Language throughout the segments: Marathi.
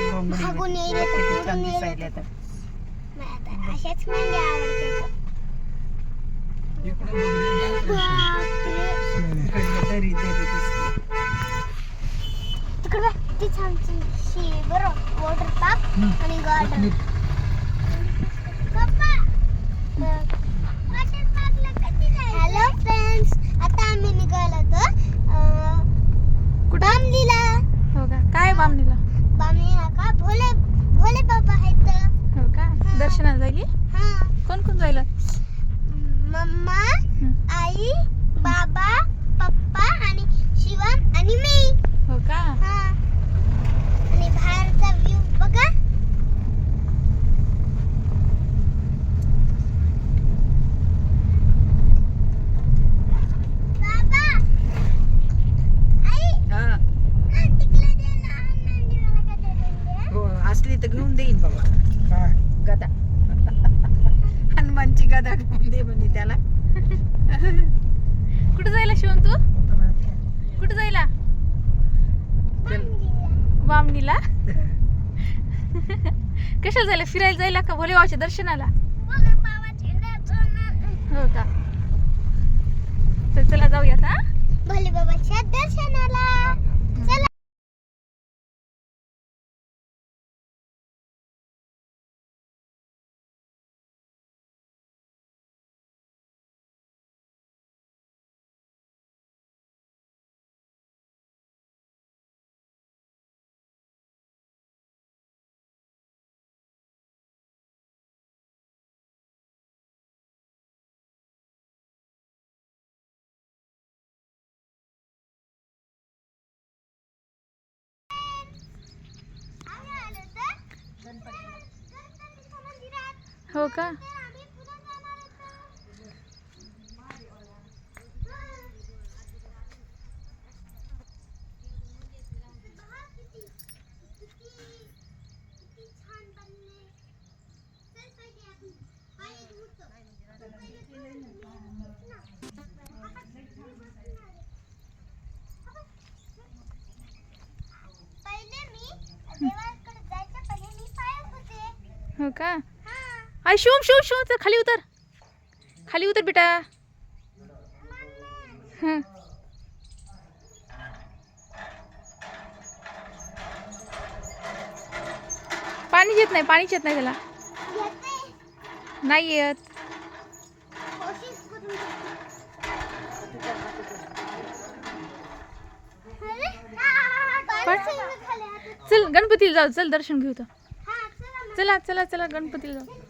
किती छान दिसायला तर. अशाच मेंढ्या आवडतात दरी दरी दिसते तिकडे बघ, किती छान शी बरं वॉटर पार्क आणि गार्डन हॅलो फ्रेंड्स आता आम्ही निघालो होतो बामलीला हो का काय बामणीला बामलीला का भोले भोले बाबा आहेत हो का दर्शनाला जायली हा कोण कोण जायला मम्मा हं. आई बाबा पप्पा आणि शिवम आणि मी हो का हा आणि बाहेरचा व्ह्यू बघा बाबा आई हा आ, तिकडे दे ना नंदी मला का दे दे हो असली तर घेऊन देईन बाबा काय गदा हनुमानची गदा घेऊन दे म्हणे त्याला कुठं तू? कुठे जायला? वामनीला कशाला जायला? फिरायला जायला का भोलेबाबाच्या दर्शनाला? हो का? तर चला जाऊयात हा? भोलेबाबाच्या दर्शनाला. चला. पाय धुते हो का? आई शिवम शिव शिव चल खाली उतर. खाली उतर बेटा. हं. पाणीच येत नाही पाणीच येत नाही त्याला. नाही येत. पण- पाणी. चल गणपतीला जाऊ चल दर्शन घेऊ तर. चला चला चला गणपतीला जाऊ.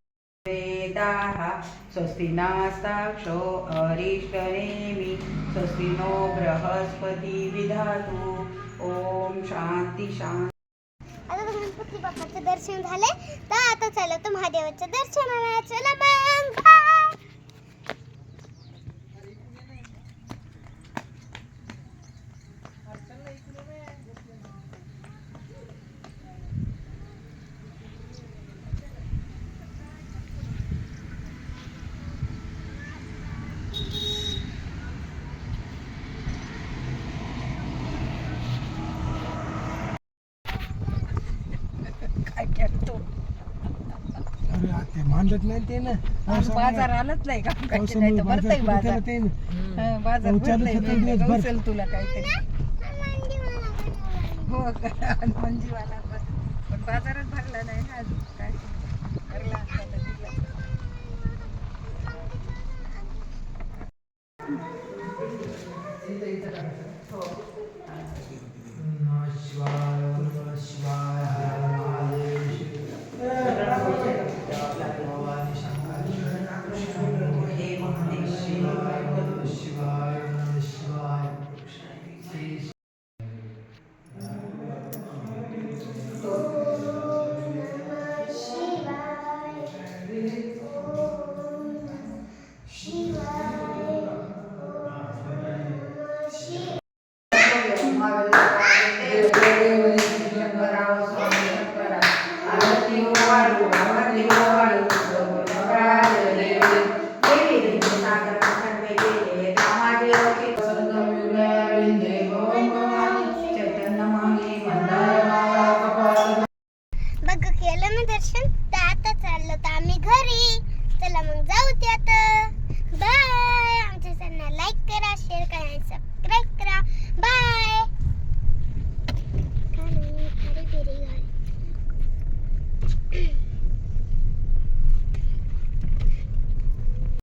वेदाः स्वस्ति नास्ताक्षो अरिष्टनेमि स्वस्ति नो बृहस्पति विधातु ॐ शान्ति शान्ति आता गणपती बाप्पाचं दर्शन झाले तर आता चला तर महादेवाचं दर्शनाला चला मग. ते मांडत नाही ते ना बाजार आलंच नाही का नाही तर भरतय बाजार ते. हं, बाजार चालू भरलंय. गवसेल तुला काहीतरी. हो का? हनुमानजीवाला पण पण बाजारात भरला नाही ना अजून काय भरला असता तर दिला. नमः मग जाऊ ते आता.